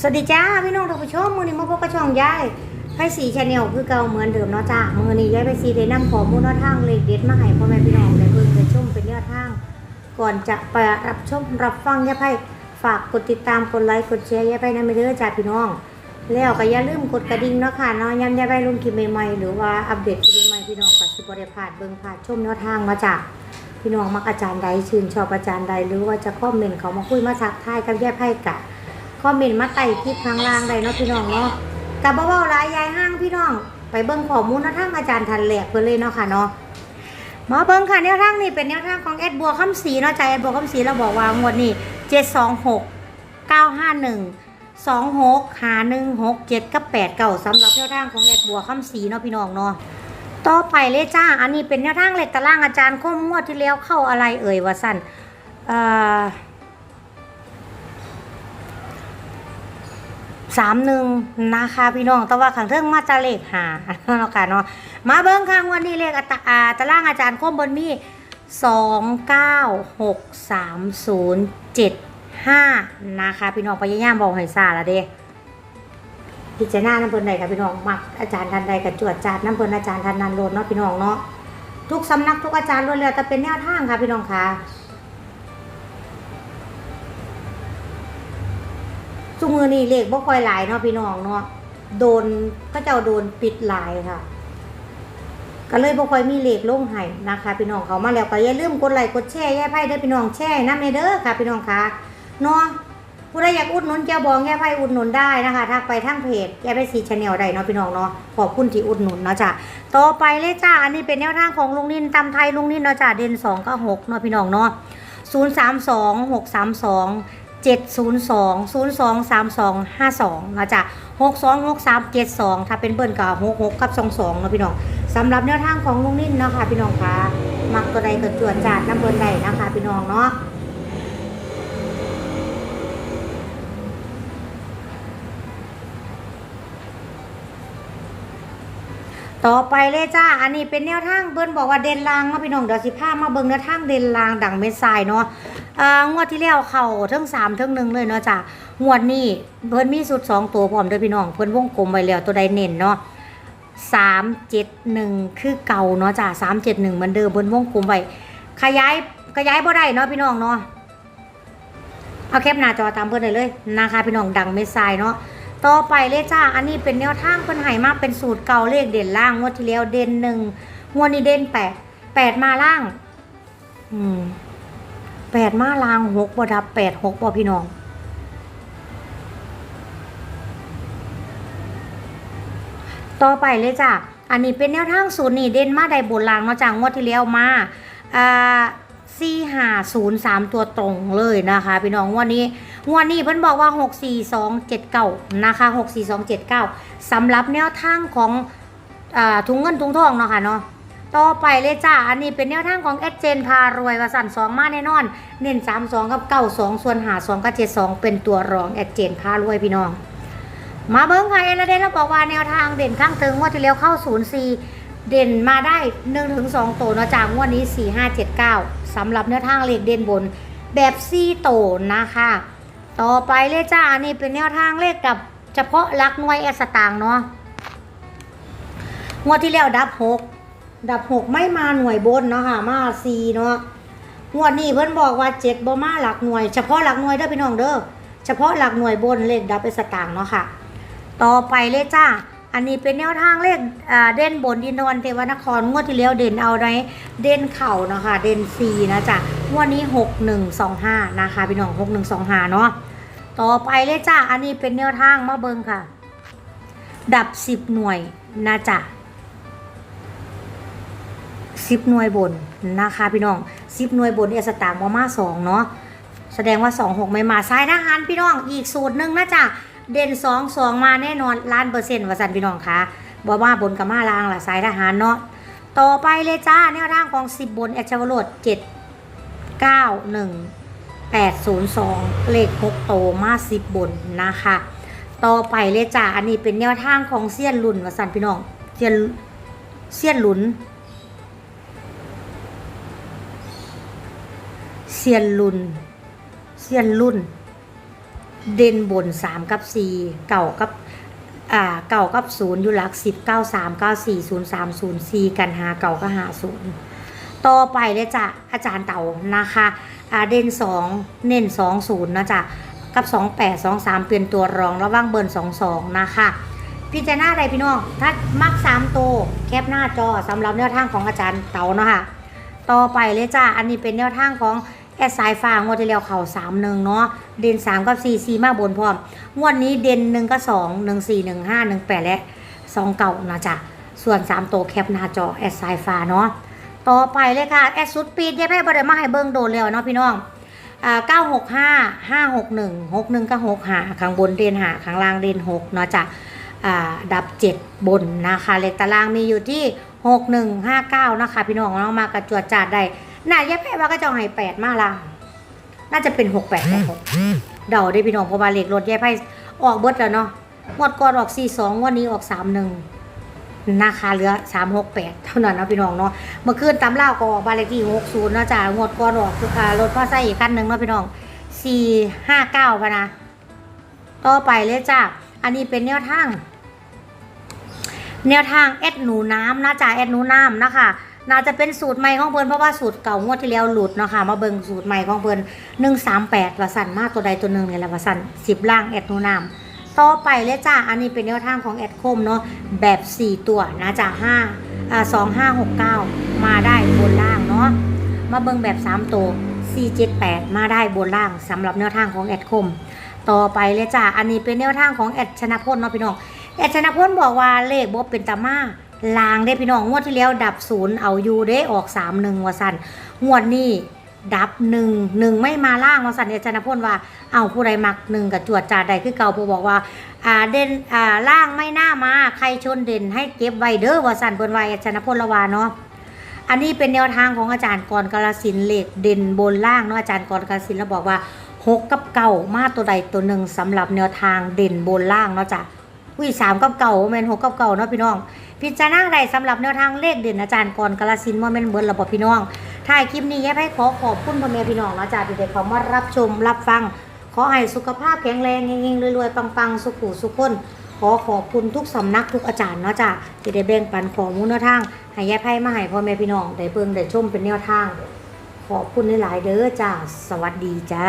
สวัสดีจ้าพี่น้องท่านผู้ชมมือนี้มาพบกับช่องยายไพ่สีชาแนลคือเก่าเหมือนเดิมเนาะจ้ามือนี้ยายไพ่สีได้นำขอมูลแนวทางเลขเด็ดมาให้พ่อแม่พี่น้องได้เบิ่งได้ชมเป็นแนวทาง ก่อนจะไปรับชมรับฟังยายไพ่ฝากกดติดตามกดไลค์กดแชร์ยายไพ่นะไม่เด้อจ้าพี่น้อง แล้วก็อย่าลืมกดกระดิ่งเนาะค่ะเนาะย้ำยายไพ่ลงคลิปใหม่ๆหรือว่าอัปเดตคลิปใหม่พี่น้องกับสิบริพลาดเบิ่งผ่านชมแนวทางมาจากพี่น้องมักอาจารย์ใดชื่นชอบอาจารย์ใดหรือว่าจะคอมเมนต์เขามาคุยมาทักทายกับยายไพ่กะ คอมเมนต์มาไต่คลิปข้างล่างได้เนาะพี่น้องเนาะกับเบาๆรายยายห้างพี่น้อง ไปเบิ่งข้อมูลนวทางอาจารย์ทันแหลกเพิ่นเลยเนาะค่ะเนาะมาเบิ่งค่ะแนวทางนี่เป็นแนวทางของแอดบัวคำศรีเนาะใจแอดบัวคำศรีเราบอกว่างวดนี้726 951 26หกหา1 6 7กับ8เก่าสำหรับแนวทางของแอดบัวคำศรีเนาะพี่น้องเนาะต่อไปเลยจ้า อันนี้เป็นแนวทางเหล็กตารางอาจารย์ข้อมงวดที่แล้วเข้าอะไรเอ่ยว่าสันเอ่อ สามหนึ่งนะคะพี่น้อง แต่ว่าขังเทิงมาจะเลขหาเนาะค่ะเนาะ มาเบิ้งข้างวันนี้เลขอัตราอ่าตารางอาจารย์ข้มบนมีสองเก้าหกสามศูนย์เจ็ดห้านะคะพี่น้องพยายามบอกให้ซาละเด้พิจารณาน้ำเพลินใดกับพี่น้องมักอาจารย์ทันใดกับจวดจาดน้ำเพลินอาจารย์ทันนันโลดเนาะพี่น้องเนาะทุกสำนักทุกอาจารย์ล้วนแล้วแต่เป็นแนวทางค่ะพี่น้องค่ะ ซุมือนี่เลขบ่ค่อยหลายเนาะพี่น้องเนาะโดนก็เจ้าโดนปิดหลายค่ะ ก็เลยบ่ค่อยมีเลขลงให้นะคะ พี่น้องเขามาแล้วก็อย่าลืมกดไลค์กดแชร์แย่ไพ่เด้อพี่น้องแชร์น้ำในเด้อค่ะ พี่น้องค่ะเนาะผู้ใดอยากอุดหนุนแก้วบองแย่ไพ่อุดหนุนได้นะคะทักไปทางเพจแย่ไพ่สีชาแนลได้เนาะพี่น้องเนาะขอบคุณที่อุดหนุนเนาะจ้ะต่อไปเลยจ้าอันนี้เป็นแนวทางของลุงนินตำไทยลุงนินเนาะจ้ะเด่นสองก็หกเนาะพี่น้องเนาะศูนย์สามสองหกสามสอง 702 02 32 52นะจ๊ะ62 63 72 ถ้าเป็นเบิ้ลก็66 กับ 22นะพี่น้องสำหรับแนวทางของลุงนิ่นนะคะพี่น้องคะมักตัวใดก็จวนจาดน้ำเบิ้ลใดนะคะพี่น้องเนาะ ต่อไปเลยจ้า อันนี้เป็นแนวทางเบิ้ลบอกว่าเด่นลางเนาพี่น้องเดี๋ยวสิพามาเบิ่งแนวทางเด่นลางดังเม็ดทรายเนาะอ่างวดที่แล้วเข้าทั้งสามทั้งหนึ่งเลยเนาะจ้ะงวดนี้เพิ่นมีสุดสองตัวพร้อมเด้อพี่น้องเพิ่นวงกลมไว้แล้วตัวใดเน้นเนาะสามเจ็ดหนึ่งคือเก่าเนาะจ้ะสามเจ็ดหนึ่งเหมือนเดิมเพิ่นวงกลมไว้ขยายขยายบ่ได้เนาะพี่น้องเนาะเอาแคปหน้าจอตามเพิ่นได้เลยนะคะพี่น้องดังเม็ดทรายเนาะ ต่อไปเลยจ้า อันนี้เป็นแนวทางเพิ่นให้มาเป็นสูตรเก่าเลขเด่นล่างงวดที่แล้วเด่นหนึ่งงวดนี้เด่นแปดแปดมาล่าง อืมแปดมาล่างหกบ่ดับแปดหกบ่พี่น้องต่อไปเลยจ้ะ อันนี้เป็นแนวทางศูนย์นี่เด่นมาได้บนลางเนาะจากงวดที่แล้วมาอ่าสี่ห้าศูนย์สามตัวตรงเลยนะคะ พี่น้องวันนี้ งวันนี้เพิ่นบอกว่าหกสี่สองเจ็ดเก้านะคะหกสี่สองเจ็ดเก้าสำหรับแนวทางของอ่าถุงเงินถุงทองเนาะค่ะเนาะต่อไปเลยจ้า อันนี้เป็นแนวทางของแอเจนพารวยวาสันสองมาแน่นอน เน้นสามสองกับเก้าสองส่วนหาสองกับเจ็ดสองเป็นตัวรองแอเจนพารวยพี่น้อง มาเบิ้งค่ะเอลเดนเราบอกว่าแนวทางเด่นข้างตึงงว่าที่แล้วเข้าศูนย์สี่เด่นมาได้หนึ่งถึงสองโตนะจากงวดนี้สี่ห้าเจ็ดเก้าสำหรับแนวทางเลขเด่นบนแบบซี่โตนะคะ ต่อไปเลยจ้าอันนี้เป็นแนวทางเลขกับเฉพาะหลักหน่วยแอสตางเนาะงวดที่แล้วดับหกดับหกไม่มาหน่วยบนเนาะค่ะมาสี่เนาะงวดนี้เพิ่นบอกว่าเจ็ดบ่มาหลักหน่วย เฉพาะหลักหน่วยเด้อพี่น้องเด้อเฉพาะหลักหน่วยบนเลขดับเป็นสตางค์เนาะค่ะ ต่อไปเลยจ้าอันนี้เป็นแนวทางเลขเด่นบนดินดอนเทวนครงวดที่แล้วเด่นเอาไว้เด่นเข่าเนาะค่ะเด่นสี่นะจ๊ะงวดนี้หกหนึ่งสองห้านะคะพี่น้องหกหนึ่งสองห้าเนาะ ต่อไปเลยจ้า อันนี้เป็นแนวทางมาเบิงค่ะ ดับสิบหน่วยนะจ๊ะสิบหน่วยบนนะคะพี่น้องสิบหน่วยบนเอสตางค์มามาสองเนาะแสดงว่าสองหกไม่มาซ้ายทหารพี่น้องอีกสูตรหนึ่งนะจ๊ะเด่นสองสองมาแน่นอนล้านเปอร์เซ็นต์วาสันพี่น้องคะบอมาบนกับมาลางล่ะสายทหารเนาะต่อไปเลยจ้าแนวทางของสิบบนแอชวโรดเจ็ดเก้าหนึ่ง แปดศูนย์สองเลขหกโตมาสิบบนนะคะ ต่อไปเลยจ้าอันนี้เป็นแนวทางของเซียนลุนวาสันพี่น้องเซียนเซียนหลุนเซียนลุนเซียนรุ่น เด่นบนสามกับสี่เก่ากับอ่าเก่ากับศูนย์อยู่หลักสิบเก้าสามเก้าสี่ศูนย์สามศูนย์สี่กันหาเก่าก็หาศูนย์ ต่อไปเลยจ้ะอาจารย์เต่านะคะอาเด่นสองเน้นสองศูนย์นะจ๊ะกับสองแปดสองสามเป็นตัวรองระว่างเบิร์นสองสองนะคะ พิจารณาอะไรพี่น้อง ถ้ามักสามตัวแคปหน้าจอสำหรับแนวทางของอาจารย์เต๋าเนาะค่ะต่อไปเลยจ้าอันนี้เป็นแนวทางของแอดสายฟ้างวดที่แล้วเข่าสามหนึ่งเนาะเด่นสามกับสี่สี่มาบนพร้อมงวดนี้เด่นหนึ่งกับสองหนึ่งสี่หนึ่งห้าหนึ่งแปดและสองเก่านะจ๊ะส่วนสามตัวแคปหน้าจอแอดสายฟ้าเนาะ ต่อไปเลยค่ะแอดสุดปีดยายแพ้บไดมาให้เบิ่งโดนแล้วเนาะพี่น้องอ่าเก้าหกห้าห้าหกหนึ่งหกหนึ่งก็หกหาข้างบนเด่นหาข้างล่างเด่นหกเนาะจ้ะอ่าดับ 7 บนนะคะเลขตารางมีอยู่ที่ 6159 นะคะ พี่น้องน้องมากระจวดจาดได้น่าแย่แพ้ว่าก็จะให้8มาล่างน่าจะเป็น68 86เดาได้พี่น้องเพราะว่าเลขรถแย่ไพ่ออกเบิดแล้วเนาะงวดก่อนออก 42งวันนี้ออก 31 นะคะเหลือ368เท่านั้นนะพี่น้องเนาะเมื่อคืนตำเล่าก็ออกบานเลขที่60เนาะจ้างวดก่อนออกอ่ารถพ่อไส้อีกคันหนึ่งเนาะพี่น้อง459พะนะต่อไปเลยจ้าอันนี้เป็นแนวทาง แนวทางแอดหนูน้ำนะจ๊ะแอดหนูน้ำนะคะน่าจะเป็นสูตรใหม่ของเพิ่นเพราะว่าสูตรเก่างวดที่แล้วหลุดเนาะคะมาเบิ่งสูตรใหม่ของเพิ่นหนึ่งสามแปดวสันมากตัวใดตัวหนึ่งเนี่ยแหละวสันสิบล่างแอดหนูน้ำ ต่อไปเลยจ้าอันนี้เป็นแนวทางของแอดคมเนาะแบบสี่ตัวนะจ๊ะห้าอ่าสองห้าหกเก้ามาได้บนล่างเนาะมาเบิ่งแบบสามตัวสี่เจ็ดแปดมาได้บนล่างสำหรับแนวทางของแอดคม ต่อไปเลยจ้าอันนี้เป็นแนวทางของแอดชนะพลเนาะพี่น้องแอดชนะพลบอกว่าเลขบ่เป็นตามาลางได้พี่น้องงวดที่แล้วดับศูนย์เอาอยู่ได้ออกสามหนึ่งวสันงวดนี้ ดับหนึ่งหนึ่งไม่มาล่างวาสันแอดชนพลว่า เอาผู้ใดมักหนึ่งกับจวดจ่าใดคือเก่าผู้บอกว่า อ่าเด่นอ่าล่างไม่น่ามาใครชนเด่นให้เก็บไว้เด้อวาสันเปิ้นว่าแอชนพลละวาเนาะอันนี้เป็นแนวทางของอาจารย์กรกาลสินเหล็กเด่นบนล่างเนาะอาจารย์กรกาลสินธุ์แล้วบอกว่าหกกับเก่ามาตัวใดตัวหนึ่งสำหรับแนวทางเด่นบนล่างเนาะจ้ะอุ้ยสามกับเก่าแมนหกกับเก่าเนาะพี่น้องพิจารณาใดสำหรับแนวทางเลขเด่นอาจารย์กรกาลสินธุ์ว่าแมนเบิร์ระบบพี่น้อง ถ่ายคลิปนี้แย่ให้ขอขอบคุณพ่อแม่พี่น้องนะจ๊ะที่ได้เข้ามารับชมรับฟัง ขอให้สุขภาพแข็งแรงเฮงๆรวยๆปังๆ สุขุสุขคนขอขอบคุณทุกสำนักทุกอาจารย์เนาะจ้ะที่ได้แบ่งปันข้อมูลแนวทางให้ยายไพ่มาให้พ่อแม่พี่น้องได้เบิ่งได้ชมเป็นแนวทาง ขอบคุณหลายๆเด้อจ้าสวัสดีจ้า